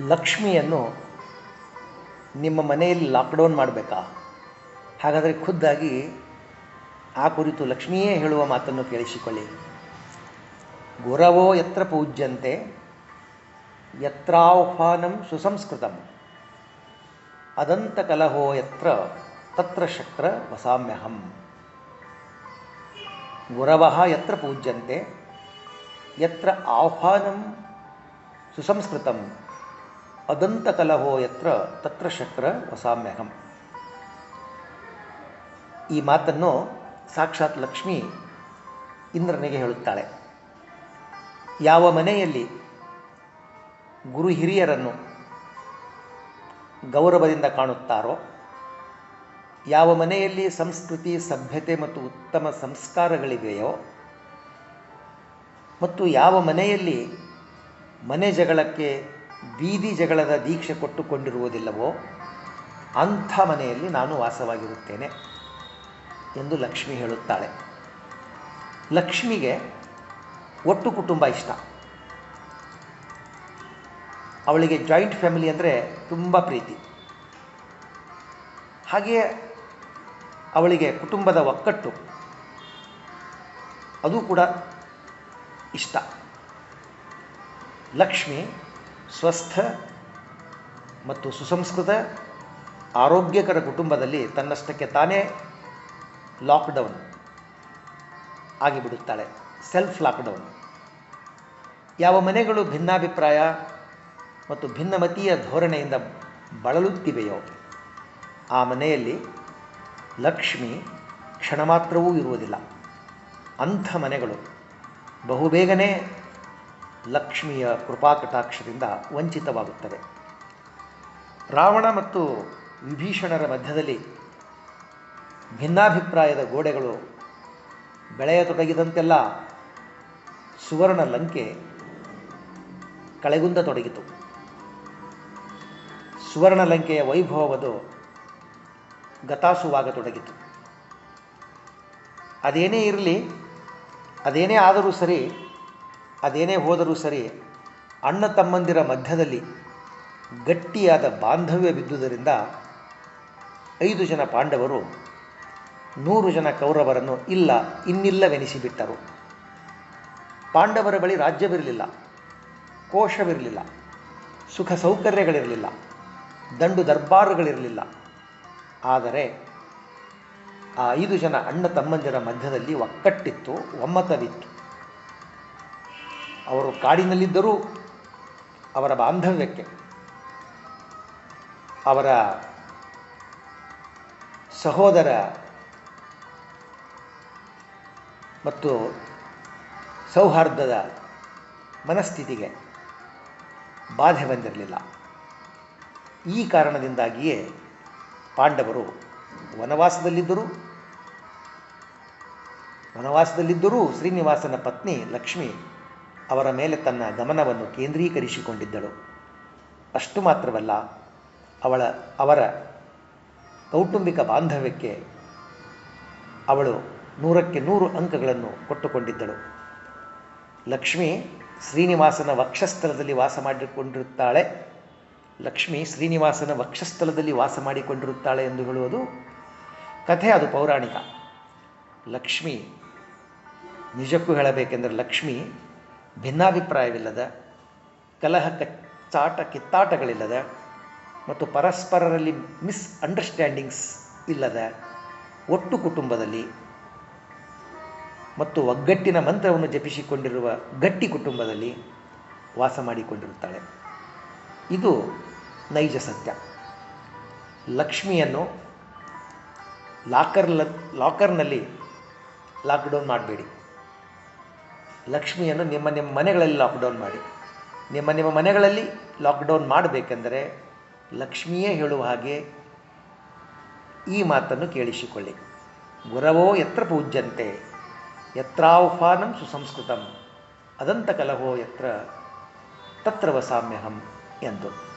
ಲಕ್ಷ್ಮಿಯನ್ನು ನಿಮ್ಮ ಮನೆಯಲ್ಲಿ ಲಾಕ್ಡೌನ್ ಮಾಡಬೇಕಾ? ಹಾಗಾದರೆ ಖುದ್ದಾಗಿ ಆ ಕುರಿತು ಲಕ್ಷ್ಮಿಯೇ ಹೇಳುವ ಮಾತನ್ನು ಕೇಳಿಸಿಕೊಳ್ಳಿ. ಗುರವೋ ಯತ್ರ ಪೂಜ್ಯಂತೆ, ಯತ್ರಾಹ್ವಾನಂ ಸುಸಂಸ್ಕೃತಂ. ಅದಂತಕಲಹೋ ಯತ್ರ, ತತ್ರ ಶಕ್ರ ವಸಾಮ್ಯಹಂ. ಗುರವಃ ಯತ್ರ ಪೂಜ್ಯಂತೆ, ಯತ್ರ ಆಹ್ವಾನಂ ಸುಸಂಸ್ಕೃತಂ. ಅದಂತಕಲಹೋ ಯತ್ರ ತತ್ರ ಶಕ್ರ ವಸಾಮ್ಯಹಂ. ಈ ಮಾತನ್ನು ಸಾಕ್ಷಾತ್ ಲಕ್ಷ್ಮಿ ಇಂದ್ರನಿಗೆ ಹೇಳುತ್ತಾಳೆ. ಯಾವ ಮನೆಯಲ್ಲಿ ಗುರು ಹಿರಿಯರನ್ನು ಗೌರವದಿಂದ ಕಾಣುತ್ತಾರೋ, ಯಾವ ಮನೆಯಲ್ಲಿ ಸಂಸ್ಕೃತಿ, ಸಭ್ಯತೆ ಮತ್ತು ಉತ್ತಮ ಸಂಸ್ಕಾರಗಳಿವೆಯೋ, ಮತ್ತು ಯಾವ ಮನೆಯಲ್ಲಿ ಮನೆ ಜಗಳಕ್ಕೆ ಬೀದಿ ಜಗಳದ ದೀಕ್ಷೆ ಕೊಟ್ಟುಕೊಂಡಿರುವುದಿಲ್ಲವೋ, ಅಂಥ ಮನೆಯಲ್ಲಿ ನಾನು ವಾಸವಾಗಿರುತ್ತೇನೆ ಎಂದು ಲಕ್ಷ್ಮಿ ಹೇಳುತ್ತಾಳೆ. ಲಕ್ಷ್ಮಿಗೆ ಒಟ್ಟು ಕುಟುಂಬ ಇಷ್ಟ. ಅವಳಿಗೆ ಜಾಯಿಂಟ್ ಫ್ಯಾಮಿಲಿ ಅಂದರೆ ತುಂಬ ಪ್ರೀತಿ. ಹಾಗೆಯೇ ಅವಳಿಗೆ ಕುಟುಂಬದ ಒಕ್ಕಟ್ಟು, ಅದು ಕೂಡ ಇಷ್ಟ. ಲಕ್ಷ್ಮಿ ಸ್ವಸ್ಥ ಮತ್ತು ಸುಸಂಸ್ಕೃತ ಆರೋಗ್ಯಕರ ಕುಟುಂಬದಲ್ಲಿ ತನ್ನಷ್ಟಕ್ಕೆ ತಾನೇ ಲಾಕ್ಡೌನ್ ಆಗಿಬಿಡುತ್ತಾಳೆ. ಸೆಲ್ಫ್ ಲಾಕ್ಡೌನ್ ಯಾವ ಮನೆಗಳು ಭಿನ್ನಾಭಿಪ್ರಾಯ ಮತ್ತು ಭಿನ್ನಮತೀಯ ಧೋರಣೆಯಿಂದ ಬಳಲುತ್ತಿವೆಯೋ, ಆ ಮನೆಯಲ್ಲಿ ಲಕ್ಷ್ಮಿ ಕ್ಷಣ ಮಾತ್ರವೂ ಇರುವುದಿಲ್ಲ. ಅಂಥ ಮನೆಗಳು ಬಹುಬೇಗನೆ ಲಕ್ಷ್ಮಿಯ ಕೃಪಾಕಟಾಕ್ಷದಿಂದ ವಂಚಿತವಾಗುತ್ತವೆ ರಾವಣ ಮತ್ತು ವಿಭೀಷಣರ ಮಧ್ಯದಲ್ಲಿ ಭಿನ್ನಾಭಿಪ್ರಾಯದ ಗೋಡೆಗಳು ಬೆಳೆಯತೊಡಗಿದಂತೆಲ್ಲ ಸುವರ್ಣ ಲಂಕೆ ಕಳೆಗುಂದ ತೊಡಗಿತು. ಸುವರ್ಣ ಲಂಕೆಯ ವೈಭವವದು ಗತಾಸುವಾಗತೊಡಗಿತು. ಅದೇನೇ ಇರಲಿ, ಅದೇನೇ ಆದರೂ ಸರಿ ಅದೇನೇ ಹೋದರೂ ಸರಿ, ಅಣ್ಣ ತಮ್ಮಂದಿರ ಮಧ್ಯದಲ್ಲಿ ಗಟ್ಟಿಯಾದ ಬಾಂಧವ್ಯ ಬಿದ್ದುದರಿಂದ ಐದು ಜನ ಪಾಂಡವರು ನೂರು ಜನ ಕೌರವರನ್ನು ಇಲ್ಲ, ಇನ್ನಿಲ್ಲವೆನಿಸಿಬಿಟ್ಟರು. ಪಾಂಡವರ ಬಳಿ ರಾಜ್ಯವಿರಲಿಲ್ಲ, ಕೋಶವಿರಲಿಲ್ಲ, ಸುಖ ಸೌಕರ್ಯಗಳಿರಲಿಲ್ಲ, ದಂಡು ದರ್ಬಾರುಗಳಿರಲಿಲ್ಲ. ಆದರೆ ಆ ಐದು ಜನ ಅಣ್ಣ ತಮ್ಮಂದಿರ ಮಧ್ಯದಲ್ಲಿ ಒಕ್ಕಟ್ಟಿತ್ತು, ಒಮ್ಮತವಿತ್ತು. ಅವರು ಕಾಡಿನಲ್ಲಿದ್ದರೂ ಅವರ ಬಾಂಧವ್ಯಕ್ಕೆ, ಅವರ ಸಹೋದರ ಮತ್ತು ಸೌಹಾರ್ದದ ಮನಸ್ಥಿತಿಗೆ ಬಾಧೆ ಬಂದಿರಲಿಲ್ಲ. ಈ ಕಾರಣದಿಂದಾಗಿಯೇ ಪಾಂಡವರು ವನವಾಸದಲ್ಲಿದ್ದರೂ. ವನವಾಸದಲ್ಲಿದ್ದರೂ ಶ್ರೀನಿವಾಸನ ಪತ್ನಿ ಲಕ್ಷ್ಮಿ ಅವರ ಮೇಲೆ ತನ್ನ ಗಮನವನ್ನು ಕೇಂದ್ರೀಕರಿಸಿಕೊಂಡಿದ್ದಳು. ಅಷ್ಟು ಮಾತ್ರವಲ್ಲ, ಅವಳ, ಅವರ ಕೌಟುಂಬಿಕ ಬಾಂಧವ್ಯಕ್ಕೆ ಅವಳು ನೂರಕ್ಕೆ ನೂರು ಅಂಕಗಳನ್ನು ಕೊಟ್ಟುಕೊಂಡಿದ್ದಳು. ಲಕ್ಷ್ಮಿ ಶ್ರೀನಿವಾಸನ ವಕ್ಷಸ್ಥಳದಲ್ಲಿ ವಾಸ ಮಾಡಿಕೊಂಡಿರುತ್ತಾಳೆ. ಲಕ್ಷ್ಮಿ ಶ್ರೀನಿವಾಸನ ವಕ್ಷಸ್ಥಲದಲ್ಲಿ ವಾಸ ಮಾಡಿಕೊಂಡಿರುತ್ತಾಳೆ ಎಂದು ಹೇಳುವುದು ಕಥೆ, ಅದು ಪೌರಾಣಿಕ. ಲಕ್ಷ್ಮಿ, ನಿಜಕ್ಕೂ ಹೇಳಬೇಕೆಂದರೆ ಲಕ್ಷ್ಮಿ ಭಿನ್ನಾಭಿಪ್ರಾಯವಿಲ್ಲದ ಕಲಹ ಕಚ್ಚಾಟ ಕಿತ್ತಾಟಗಳಿಲ್ಲದ ಮತ್ತು ಪರಸ್ಪರರಲ್ಲಿ ಮಿಸ್ ಅಂಡರ್ಸ್ಟ್ಯಾಂಡಿಂಗ್ಸ್ ಇಲ್ಲದ ಒಟ್ಟು ಕುಟುಂಬದಲ್ಲಿ ಮತ್ತು ಒಗ್ಗಟ್ಟಿನ ಮಂತ್ರವನ್ನು ಜಪಿಸಿಕೊಂಡಿರುವ ಗಟ್ಟಿ ಕುಟುಂಬದಲ್ಲಿ ವಾಸ ಮಾಡಿಕೊಂಡಿರುತ್ತಾಳೆ. ಇದು ನೈಜ ಸತ್ಯ. ಲಕ್ಷ್ಮಿಯನ್ನು ಲಾಕರ್ ಲಾಕರ್ನಲ್ಲಿ ಲಾಕ್ಡೌನ್ ಮಾಡಬೇಡಿ. ಲಕ್ಷ್ಮಿಯನ್ನು ನಿಮ್ಮ ನಿಮ್ಮ ಮನೆಗಳಲ್ಲಿ ಲಾಕ್ಡೌನ್ ಮಾಡಿ. ನಿಮ್ಮ ನಿಮ್ಮ ಮನೆಗಳಲ್ಲಿ ಲಾಕ್ಡೌನ್ ಮಾಡಬೇಕೆಂದರೆ ಲಕ್ಷ್ಮಿಯೇ ಹೇಳುವ ಹಾಗೆ ಈ ಮಾತನ್ನು ಕೇಳಿಸಿಕೊಳ್ಳಿ. ಗುರವೋ ಎತ್ರ ಪೂಜ್ಯಂತೆ ಯತ್ರಾಹ್ವಾನಂ ಸುಸಂಸ್ಕೃತಂ ಅದಂತ ಕಲಹೋ ಯತ್ರ ತತ್ರ ವಸಾಮ್ಯಹಂ ಎಂದು.